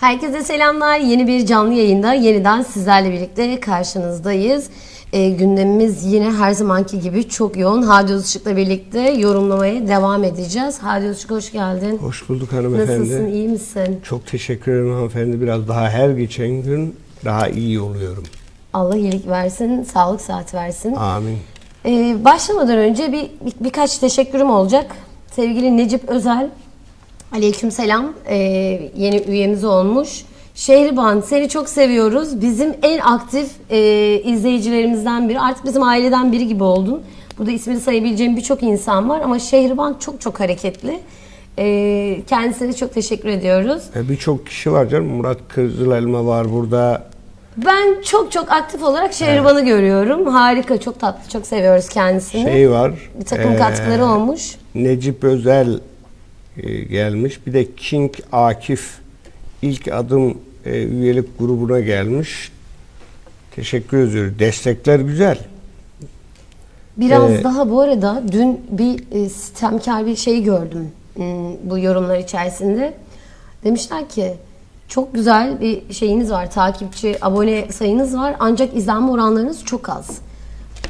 Herkese selamlar. Yeni bir canlı yayında yeniden sizlerle birlikte karşınızdayız. Ee, gündemimiz yine her zamanki gibi çok yoğun. Hadi Özışık'la birlikte yorumlamaya devam edeceğiz. Hadi Özışık hoş geldin. Hoş bulduk hanımefendi. Nasılsın, iyi misin? Çok teşekkür ederim hanımefendi. Biraz daha her geçen gün daha iyi oluyorum. Allah iyilik versin, sağlık saat versin. Amin. Ee, başlamadan önce bir, bir- birkaç teşekkürüm olacak. Sevgili Necip Özel, aleykümselam, ee, yeni üyemiz olmuş. Şehriban seni çok seviyoruz. Bizim en aktif ee, izleyicilerimizden biri. Artık bizim aileden biri gibi oldun. Burada ismini sayabileceğim birçok insan var ama Şehriban çok çok hareketli. Ee, kendisine çok teşekkür ediyoruz. E, Birçok kişi var canım. Murat Kızılelma var burada. Ben çok çok aktif olarak Şehriban'ı görüyorum. Harika, çok tatlı, çok seviyoruz kendisini. Şey var. bir takım e, katkıları olmuş. Necip Özel e, gelmiş. Bir de King Akif ilk adım e, üyelik grubuna gelmiş. Teşekkür ediyoruz. Destekler güzel. Biraz Ee, daha bu arada dün bir e, sistemkar bir şey gördüm hmm, bu yorumlar içerisinde. Demişler ki çok güzel bir şeyiniz var, takipçi, abone sayınız var ancak izlenme oranlarınız çok az.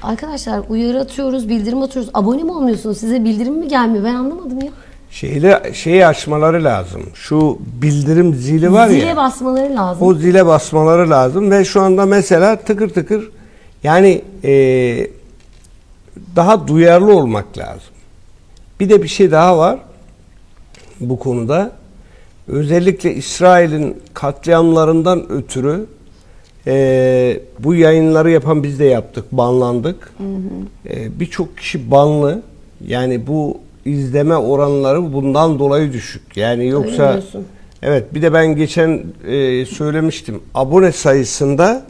Arkadaşlar uyarı atıyoruz, bildirim atıyoruz. Abone mi olmuyorsunuz? Size bildirim mi gelmiyor? Ben anlamadım ya. Şeyde şeyi açmaları lazım. Şu bildirim zili var Zile ya. basmaları lazım. O zile basmaları lazım ve şu anda mesela tıkır tıkır yani eee, daha duyarlı olmak lazım. Bir de bir şey daha var bu konuda. Özellikle İsrail'in katliamlarından ötürü eee, bu yayınları yapan biz de yaptık, banlandık. Eee, Birçok kişi banlı. Yani bu izleme oranları bundan dolayı düşük. Yani yoksa. Evet bir de ben geçen e, söylemiştim. Abone sayısında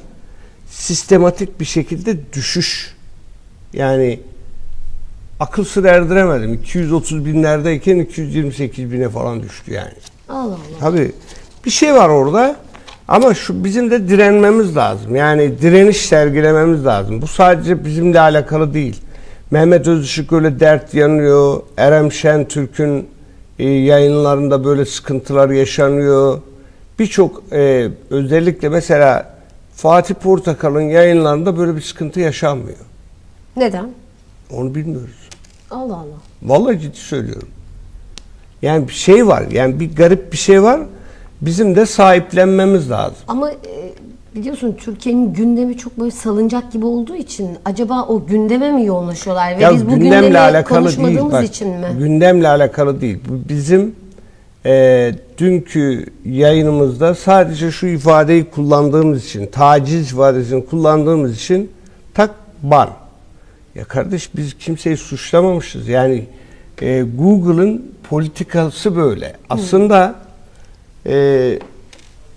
sistematik bir şekilde düşüş. Yani akıl sır erdiremedim. 230 binlerdeyken 228 bine falan düştü yani. Allah Allah. Tabii bir şey var orada ama şu bizim de direnmemiz lazım. Yani direniş sergilememiz lazım. Bu sadece bizimle alakalı değil. Mehmet Özışık öyle dert yanıyor. Erem Şentürk'ün e, yayınlarında böyle sıkıntılar yaşanıyor. Birçok e, özellikle mesela Fatih Portakal'ın yayınlarında böyle bir sıkıntı yaşanmıyor. Neden? Onu bilmiyoruz. Allah Allah. Vallahi ciddi söylüyorum. Yani bir şey var. Yani bir garip bir şey var. Bizim de sahiplenmemiz lazım. Ama e, biliyorsun Türkiye'nin gündemi çok böyle salıncak gibi olduğu için acaba o gündeme mi yoğunlaşıyorlar ve ya biz bu gündemle gündemi alakalı değil. Bak, için mi? Gündemle alakalı değil. Bizim e, dünkü yayınımızda sadece şu ifadeyi kullandığımız için, taciz ifadesini kullandığımız için tak ban. Ya kardeş biz kimseyi suçlamamışız. Yani e, Google'ın politikası böyle. Aslında e,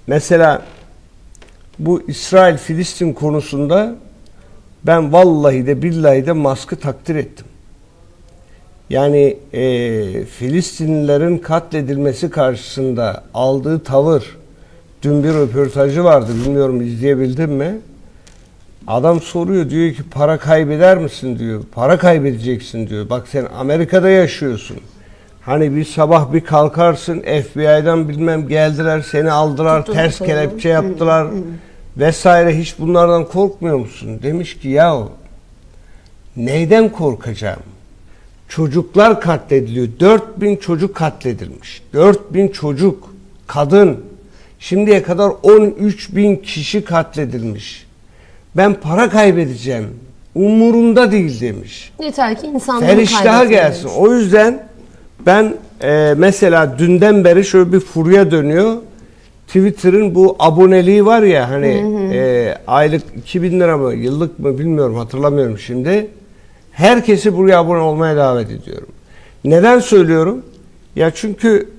mesela bu İsrail-Filistin konusunda ben vallahi de billahi de Musk'ı takdir ettim. Yani e, Filistinlilerin katledilmesi karşısında aldığı tavır, dün bir röportajı vardı bilmiyorum izleyebildin mi? Adam soruyor diyor ki para kaybeder misin diyor. Para kaybedeceksin diyor. Bak sen Amerika'da yaşıyorsun. Hani bir sabah bir kalkarsın FBI'dan bilmem geldiler seni aldılar Tuttu, ters tuttu. kelepçe yaptılar vesaire hiç bunlardan korkmuyor musun? Demiş ki ya neyden korkacağım? Çocuklar katlediliyor. 4000 çocuk katledilmiş. 4000 çocuk, kadın. Şimdiye kadar 13 bin kişi katledilmiş. Ben para kaybedeceğim. Umurumda değil demiş. Yeter ki insanları Feriştaha gelsin. O yüzden ben e, mesela dünden beri şöyle bir furya dönüyor. Twitter'ın bu aboneliği var ya hani e, aylık 2000 lira mı yıllık mı bilmiyorum hatırlamıyorum şimdi. Herkesi buraya abone olmaya davet ediyorum. Neden söylüyorum? Ya çünkü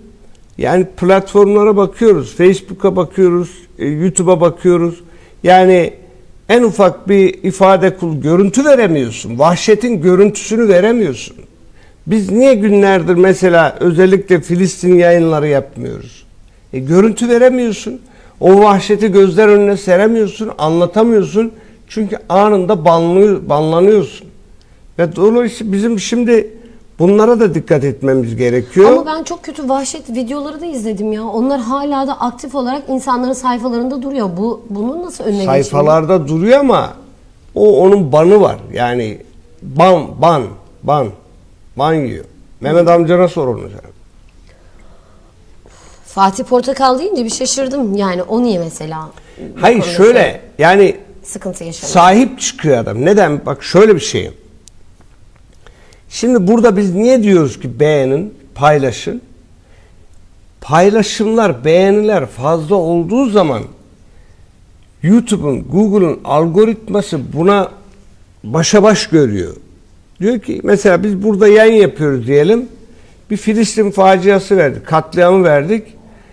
yani platformlara bakıyoruz, Facebook'a bakıyoruz, e, YouTube'a bakıyoruz. Yani en ufak bir ifade kul görüntü veremiyorsun. Vahşetin görüntüsünü veremiyorsun. Biz niye günlerdir mesela özellikle Filistin yayınları yapmıyoruz? E, görüntü veremiyorsun. O vahşeti gözler önüne seremiyorsun, anlatamıyorsun. Çünkü anında banlıyor, banlanıyorsun. Ve dolayısıyla bizim şimdi Bunlara da dikkat etmemiz gerekiyor. Ama ben çok kötü vahşet videoları da izledim ya. Onlar hala da aktif olarak insanların sayfalarında duruyor. Bu bunun nasıl önüne sayfalarda duruyor ama o onun banı var. Yani ban ban ban yiyor. Mehmet amcana sor onu sen. Fatih Portakal deyince bir şaşırdım. Yani o niye mesela? bu Hayır konuda şöyle yani sıkıntı yaşanıyor. sahip çıkıyor adam. Neden? Bak şöyle bir şey. Şimdi burada biz niye diyoruz ki beğenin, paylaşın? Paylaşımlar, beğeniler fazla olduğu zaman YouTube'un, Google'un algoritması buna başa baş görüyor. Diyor ki mesela biz burada yayın yapıyoruz diyelim. Bir Filistin faciası verdik, katliamı verdik.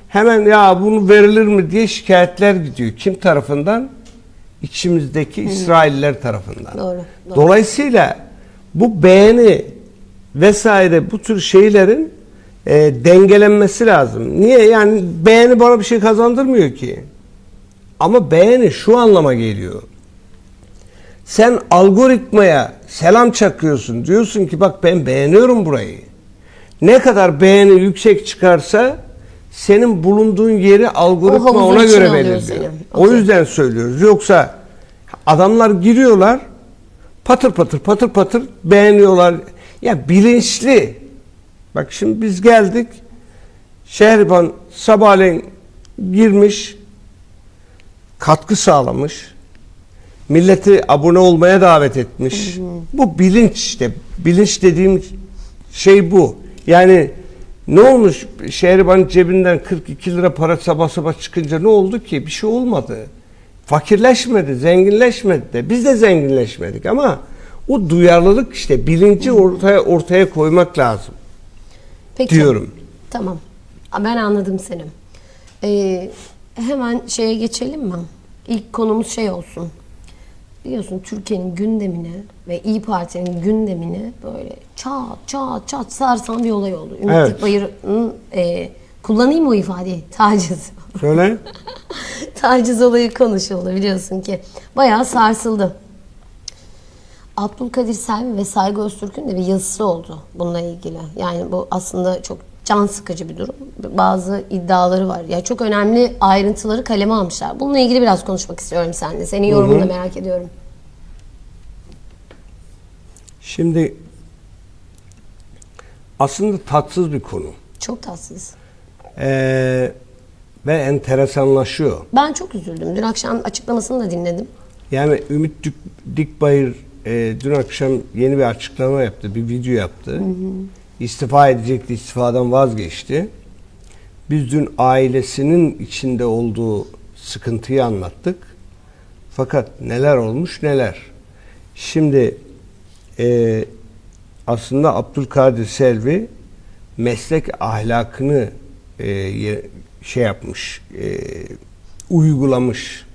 Hemen ya bunu verilir mi diye şikayetler gidiyor. Kim tarafından? İçimizdeki İsrailler tarafından. Doğru, doğru. Dolayısıyla bu beğeni vesaire bu tür şeylerin e, dengelenmesi lazım. Niye? Yani beğeni bana bir şey kazandırmıyor ki. Ama beğeni şu anlama geliyor. Sen algoritmaya selam çakıyorsun. Diyorsun ki bak ben beğeniyorum burayı. Ne kadar beğeni yüksek çıkarsa senin bulunduğun yeri algoritma ona göre belirliyor. O yüzden söylüyoruz. Yoksa adamlar giriyorlar patır patır patır patır beğeniyorlar. Ya bilinçli. Bak şimdi biz geldik. Şehriban sabahleyin girmiş katkı sağlamış. Milleti abone olmaya davet etmiş. Bu bilinç işte. Bilinç dediğim şey bu. Yani ne olmuş Şehriban'ın cebinden 42 lira para sabah sabah çıkınca ne oldu ki? Bir şey olmadı. Fakirleşmedi, zenginleşmedi de. Biz de zenginleşmedik ama o duyarlılık işte bilinci ortaya ortaya koymak lazım Peki. diyorum. Tamam. Ben anladım seni. Ee, hemen şeye geçelim mi? İlk konumuz şey olsun. Biliyorsun Türkiye'nin gündemini ve İyi Parti'nin gündemini böyle çat çat çat sarsan bir olay oldu. Ümit Evet. Dikbayır'ın e, kullanayım mı o ifadeyi? Taciz. Şöyle. Taciz olayı konuşuldu biliyorsun ki. Bayağı sarsıldı. Abdülkadir Selvi ve Saygı Öztürk'ün de bir yazısı oldu bununla ilgili. Yani bu aslında çok can sıkıcı bir durum. Bazı iddiaları var. Ya çok önemli ayrıntıları kaleme almışlar. Bununla ilgili biraz konuşmak istiyorum seninle. Senin yorumunu da merak ediyorum. Şimdi aslında tatsız bir konu. Çok tatsız. Ee, ve enteresanlaşıyor. Ben çok üzüldüm. Dün akşam açıklamasını da dinledim. Yani Ümit Dük- Dikbayır e, dün akşam yeni bir açıklama yaptı, bir video yaptı. İstifa edecekti, istifadan vazgeçti. Biz dün ailesinin içinde olduğu sıkıntıyı anlattık. Fakat neler olmuş neler. Şimdi e, aslında Abdülkadir Selvi meslek ahlakını e, şey yapmış, e, uygulamış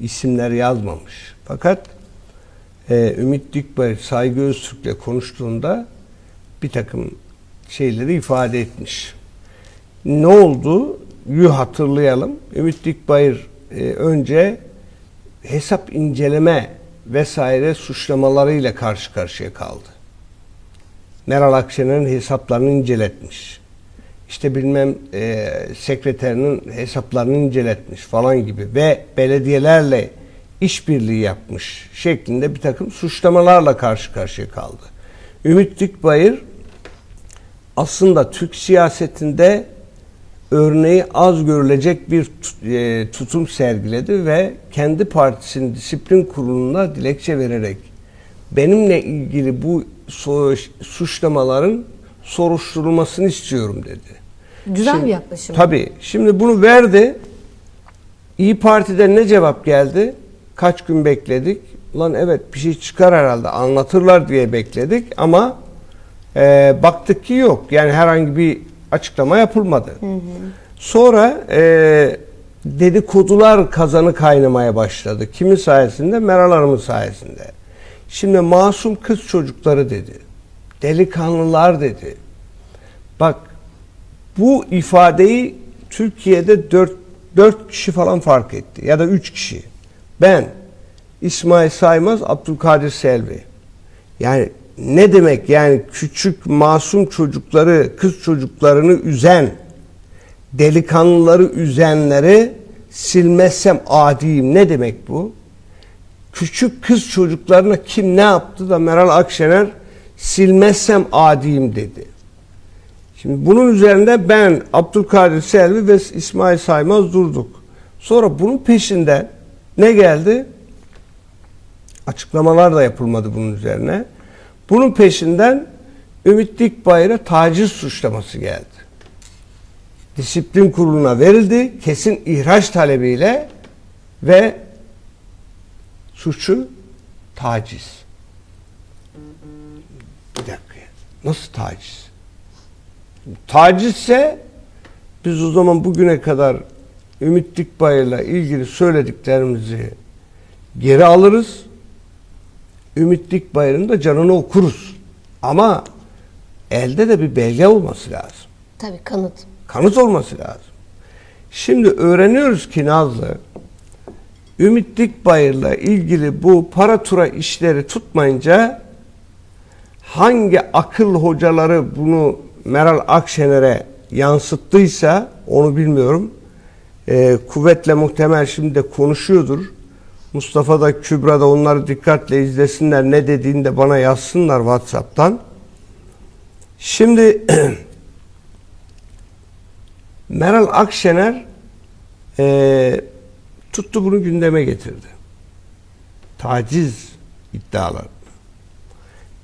isimler yazmamış. Fakat e, Ümit Dikbayır Saygı Öztürk'le konuştuğunda bir takım şeyleri ifade etmiş. Ne oldu? Yu hatırlayalım. Ümit Dikbayır e, önce hesap inceleme vesaire suçlamalarıyla karşı karşıya kaldı. Meral Akşener'in hesaplarını inceletmiş. İşte bilmem e, sekreterinin hesaplarını inceletmiş falan gibi ve belediyelerle işbirliği yapmış şeklinde bir takım suçlamalarla karşı karşıya kaldı. Ümit Dikbayır aslında Türk siyasetinde örneği az görülecek bir e, tutum sergiledi ve kendi partisinin disiplin kuruluna dilekçe vererek benimle ilgili bu suçlamaların soruşturulmasını istiyorum dedi. Güzel Şimdi- bir yaklaşım. Tabii. Şimdi bunu verdi. İyi Parti'den ne cevap geldi? Kaç gün bekledik? Lan evet bir şey çıkar herhalde anlatırlar diye bekledik ama e, baktık ki yok. Yani herhangi bir açıklama yapılmadı. Sonra e, dedikodular kazanı kaynamaya başladı. Kimin sayesinde? Meral Hanım'ın sayesinde. Şimdi masum kız çocukları dedi. Delikanlılar dedi. Bak bu ifadeyi Türkiye'de 4, 4 kişi falan fark etti ya da 3 kişi. Ben, İsmail Saymaz, Abdülkadir Selvi. Yani ne demek yani küçük masum çocukları, kız çocuklarını üzen, delikanlıları üzenleri silmezsem adiyim. Ne demek bu? Küçük kız çocuklarına kim ne yaptı da Meral Akşener silmezsem adiyim dedi. Şimdi bunun üzerinde ben, Abdülkadir Selvi ve İsmail Saymaz durduk. Sonra bunun peşinden ne geldi? Açıklamalar da yapılmadı bunun üzerine. Bunun peşinden Ümit Dikbayır'a taciz suçlaması geldi. Disiplin kuruluna verildi. Kesin ihraç talebiyle ve suçu taciz. Bir dakika. Nasıl taciz? Tacizse biz o zaman bugüne kadar Ümit Dikbayır'la ilgili söylediklerimizi geri alırız. Ümit Dikbayır'ın da canını okuruz. Ama elde de bir belge olması lazım. Tabii kanıt. Kanıt olması lazım. Şimdi öğreniyoruz ki Nazlı Ümit Dikbayır'la ilgili bu para tura işleri tutmayınca hangi akıl hocaları bunu Meral Akşener'e yansıttıysa onu bilmiyorum. Ee, kuvvetle muhtemel şimdi de konuşuyordur. Mustafa da Kübra da onları dikkatle izlesinler ne dediğini de bana yazsınlar Whatsapp'tan. Şimdi Meral Akşener eee, tuttu bunu gündeme getirdi. Taciz iddiaları.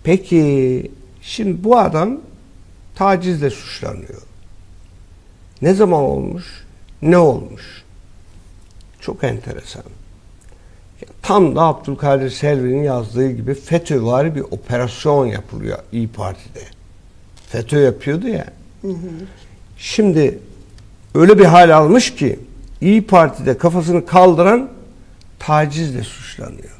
Peki şimdi bu adam tacizle suçlanıyor. Ne zaman olmuş? Ne olmuş? Çok enteresan. Tam da Abdülkadir Selvi'nin yazdığı gibi FETÖ'vari bir operasyon yapılıyor İyi Parti'de. FETÖ yapıyordu ya. Şimdi öyle bir hal almış ki İyi Parti'de kafasını kaldıran tacizle suçlanıyor.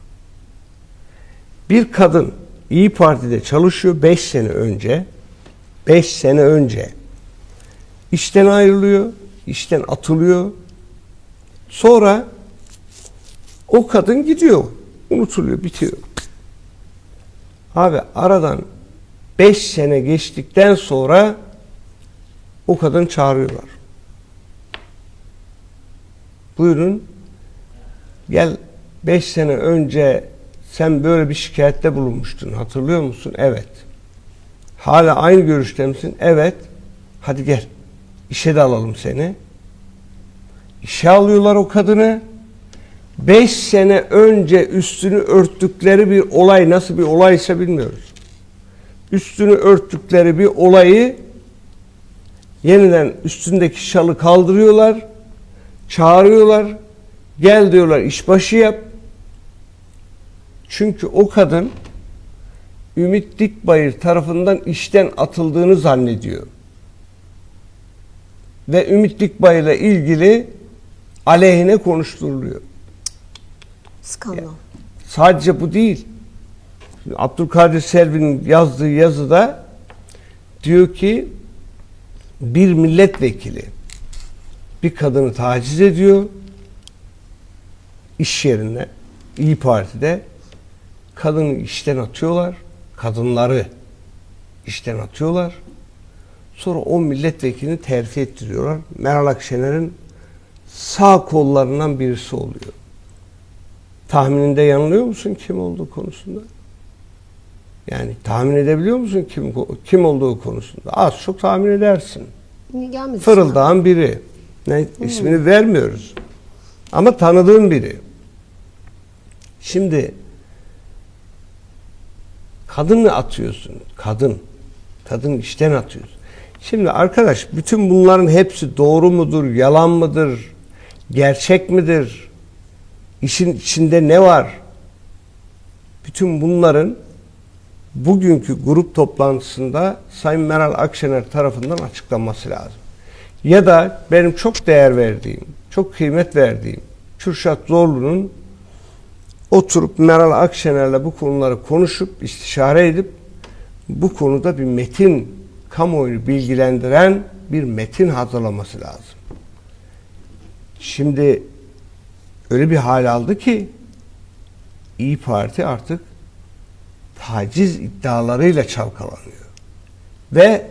Bir kadın İyi Parti'de çalışıyor 5 sene önce. 5 sene önce işten ayrılıyor, işten atılıyor. Sonra o kadın gidiyor, unutuluyor, bitiyor. Abi aradan 5 sene geçtikten sonra o kadın çağırıyorlar. Buyurun. Gel 5 sene önce sen böyle bir şikayette bulunmuştun. Hatırlıyor musun? Evet. Hala aynı görüşte misin? Evet. Hadi gel. İşe de alalım seni. İşe alıyorlar o kadını. 5 sene önce üstünü örttükleri bir olay nasıl bir olaysa bilmiyoruz. Üstünü örttükleri bir olayı yeniden üstündeki şalı kaldırıyorlar. Çağırıyorlar. Gel diyorlar işbaşı yap. Çünkü o kadın Ümit Dikbayır tarafından işten atıldığını zannediyor. Ve Ümit Dikbayır'la ilgili aleyhine konuşturuluyor. Skandal. Sadece bu değil. Şimdi Abdülkadir Selvi'nin yazdığı yazıda diyor ki bir milletvekili bir kadını taciz ediyor iş yerinde İyi Parti'de kadını işten atıyorlar kadınları işten atıyorlar sonra o milletvekilini terfi ettiriyorlar Meral Akşener'in sağ kollarından birisi oluyor tahmininde yanılıyor musun kim olduğu konusunda? Yani tahmin edebiliyor musun kim kim olduğu konusunda? Az çok tahmin edersin. Gelmedi? Fırıldağın biri. Ne ismini vermiyoruz. Ama tanıdığın biri. Şimdi kadını atıyorsun. Kadın. Kadın işten atıyorsun. Şimdi arkadaş bütün bunların hepsi doğru mudur, yalan mıdır, gerçek midir? İşin içinde ne var? Bütün bunların bugünkü grup toplantısında Sayın Meral Akşener tarafından açıklanması lazım. Ya da benim çok değer verdiğim, çok kıymet verdiğim Kürşat Zorlu'nun oturup Meral Akşener'le bu konuları konuşup istişare edip bu konuda bir metin kamuoyunu bilgilendiren bir metin hazırlaması lazım. Şimdi öyle bir hal aldı ki İyi Parti artık taciz iddialarıyla çalkalanıyor. Ve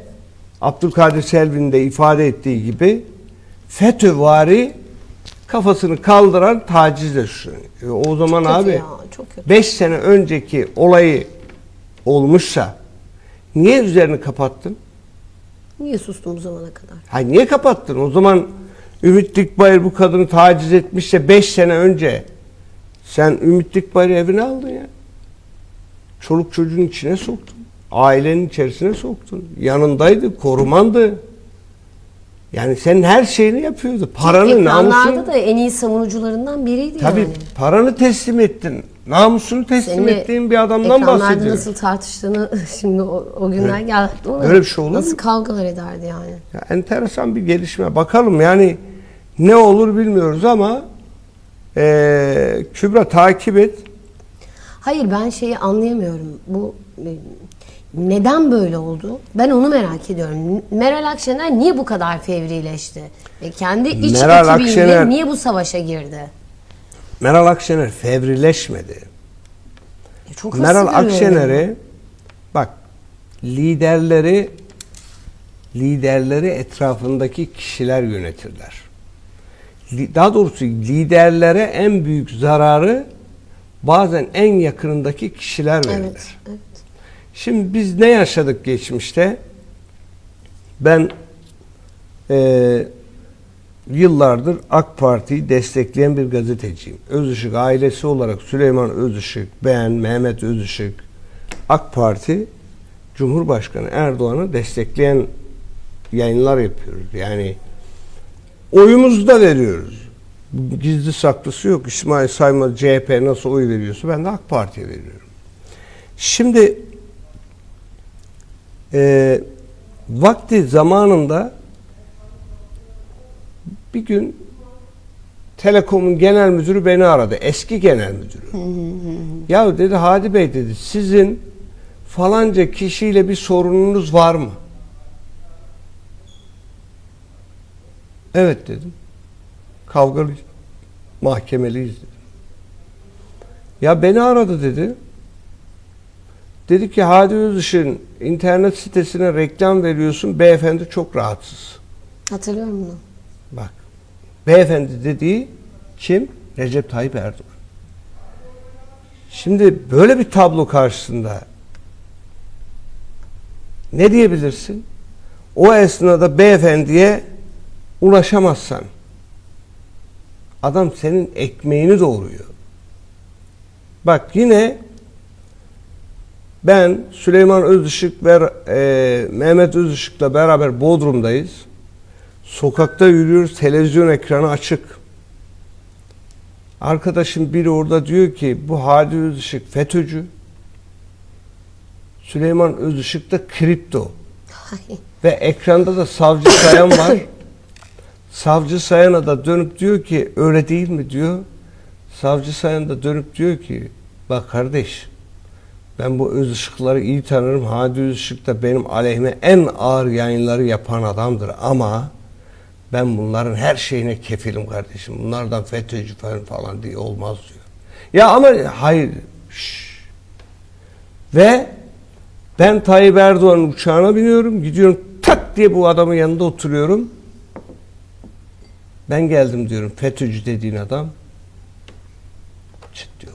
Abdülkadir Selvi'nin de ifade ettiği gibi FETÖ'vari kafasını kaldıran tacizle suçlanıyor. E, o zaman abi çok kötü. 5 sene önceki olayı olmuşsa niye üzerini kapattın? Niye sustun bu zamana kadar? Ha niye kapattın? O zaman Ümit Dikbayır bu kadını taciz etmişse 5 sene önce sen Ümit Dikbayır'ı evine aldın ya. Çoluk çocuğun içine soktun. Ailenin içerisine soktun. Yanındaydı, korumandı. Yani senin her şeyini yapıyordu. Paranı, namusunu. da en iyi savunucularından biriydi Tabii yani. paranı teslim ettin. Namusunu teslim Seninle ettiğin bir adamdan bahsediyorum. nasıl tartıştığını şimdi o, o günler geldi ama Öyle bir şey olur Nasıl mu? kavgalar ederdi yani. Ya enteresan bir gelişme. Bakalım yani ne olur bilmiyoruz ama eee Kübra takip et. Hayır ben şeyi anlayamıyorum. Bu e, neden böyle oldu? Ben onu merak ediyorum. Meral Akşener niye bu kadar fevrileşti? Ve kendi iç Meral ekibiyle Akşener- niye bu savaşa girdi? Meral Akşener fevrileşmedi. E, Çok Meral. Akşener'i bak liderleri liderleri etrafındaki kişiler yönetirler. Daha doğrusu liderlere en büyük zararı bazen en yakınındaki kişiler verirler. Evet, evet. Şimdi biz ne yaşadık geçmişte? Ben eee, yıllardır AK Parti'yi destekleyen bir gazeteciyim. Özışık ailesi olarak Süleyman Özışık, ben, Mehmet Özışık, AK Parti Cumhurbaşkanı Erdoğan'ı destekleyen yayınlar yapıyoruz. Yani oyumuzu da veriyoruz. Gizli saklısı yok. İsmail Saymaz CHP nasıl oy veriyorsa ben de AK Parti'ye veriyorum. Şimdi e, vakti zamanında bir gün Telekom'un genel müdürü beni aradı. Eski genel müdürü. ya dedi Hadi Bey dedi sizin falanca kişiyle bir sorununuz var mı? Evet dedim. Kavgalıyız. Mahkemeliyiz dedim. Ya beni aradı dedi. Dedi ki Hadi Özışık'ın internet sitesine reklam veriyorsun. Beyefendi çok rahatsız. Hatırlıyorum bunu. Bak. Beyefendi dediği kim? Recep Tayyip Erdoğan. Şimdi böyle bir tablo karşısında ne diyebilirsin? O esnada beyefendiye ulaşamazsan adam senin ekmeğini doğuruyor. Bak yine ben Süleyman Özışık ve e, Mehmet Özışık'la beraber Bodrum'dayız. Sokakta yürüyoruz, televizyon ekranı açık. Arkadaşım biri orada diyor ki bu Hadi Özışık FETÖ'cü. Süleyman Özışık da kripto. Ve ekranda da savcı sayan var. savcı sayana da dönüp diyor ki öyle değil mi diyor. Savcı sayan da dönüp diyor ki bak kardeş ben bu öz ışıkları iyi tanırım. Hadi Özışık da benim aleyhime en ağır yayınları yapan adamdır ama ben bunların her şeyine kefilim kardeşim. Bunlardan FETÖ'cü falan, diye olmaz diyor. Ya ama hayır. Şşş. Ve ben Tayyip Erdoğan'ın uçağına biniyorum. Gidiyorum tak diye bu adamın yanında oturuyorum. Ben geldim diyorum FETÖ'cü dediğin adam. Çıt diyor.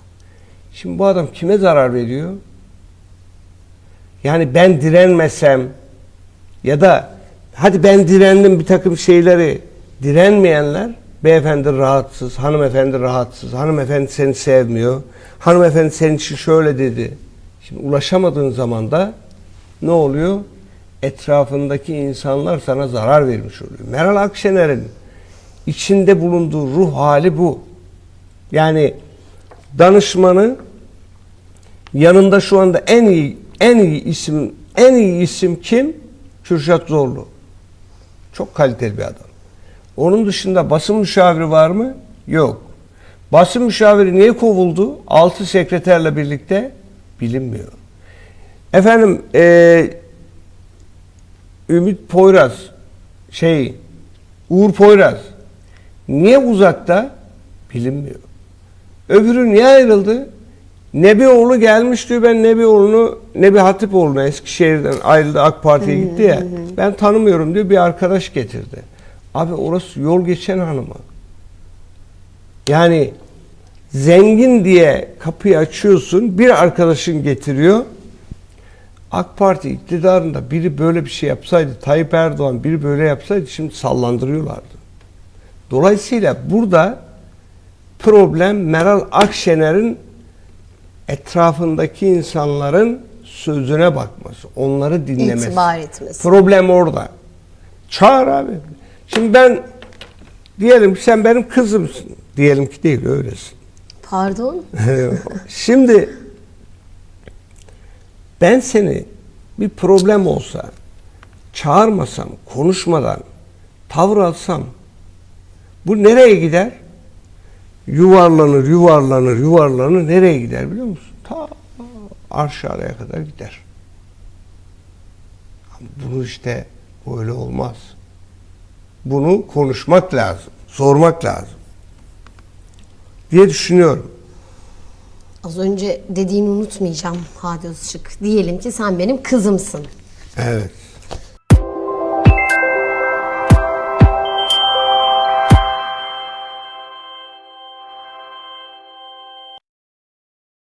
Şimdi bu adam kime zarar veriyor? Yani ben direnmesem ya da hadi ben direndim bir takım şeyleri direnmeyenler beyefendi rahatsız, hanımefendi rahatsız, hanımefendi seni sevmiyor, hanımefendi senin için şöyle dedi. Şimdi ulaşamadığın zaman da ne oluyor? Etrafındaki insanlar sana zarar vermiş oluyor. Meral Akşener'in içinde bulunduğu ruh hali bu. Yani danışmanı yanında şu anda en iyi en iyi isim en iyi isim kim? Kürşat Zorlu. Çok kaliteli bir adam. Onun dışında basın müşaviri var mı? Yok. Basın müşaviri niye kovuldu? Altı sekreterle birlikte bilinmiyor. Efendim eee Ümit Poyraz şey Uğur Poyraz niye uzakta? Bilinmiyor. Öbürü niye ayrıldı? Nebioğlu gelmiş diyor ben Nebioğlu'nu Nebi Hatipoğlu'na Eskişehir'den ayrıldı AK Parti'ye gitti ya. Ben tanımıyorum diyor bir arkadaş getirdi. Abi orası yol geçen hanımı. Yani zengin diye kapıyı açıyorsun bir arkadaşın getiriyor. AK Parti iktidarında biri böyle bir şey yapsaydı, Tayyip Erdoğan biri böyle yapsaydı şimdi sallandırıyorlardı. Dolayısıyla burada problem Meral Akşener'in etrafındaki insanların sözüne bakması, onları dinlemesi. İtibar etmesi. Problem orada. Çağır abi. Şimdi ben diyelim ki sen benim kızımsın. Diyelim ki değil öylesin. Pardon. Şimdi ben seni bir problem olsa çağırmasam, konuşmadan tavır alsam bu nereye gider? Yuvarlanır, yuvarlanır, yuvarlanır nereye gider biliyor musun? Ta aşağıya kadar gider. Bunu işte öyle olmaz. Bunu konuşmak lazım, sormak lazım diye düşünüyorum. Az önce dediğini unutmayacağım Hadi Özışık. Diyelim ki sen benim kızımsın. Evet.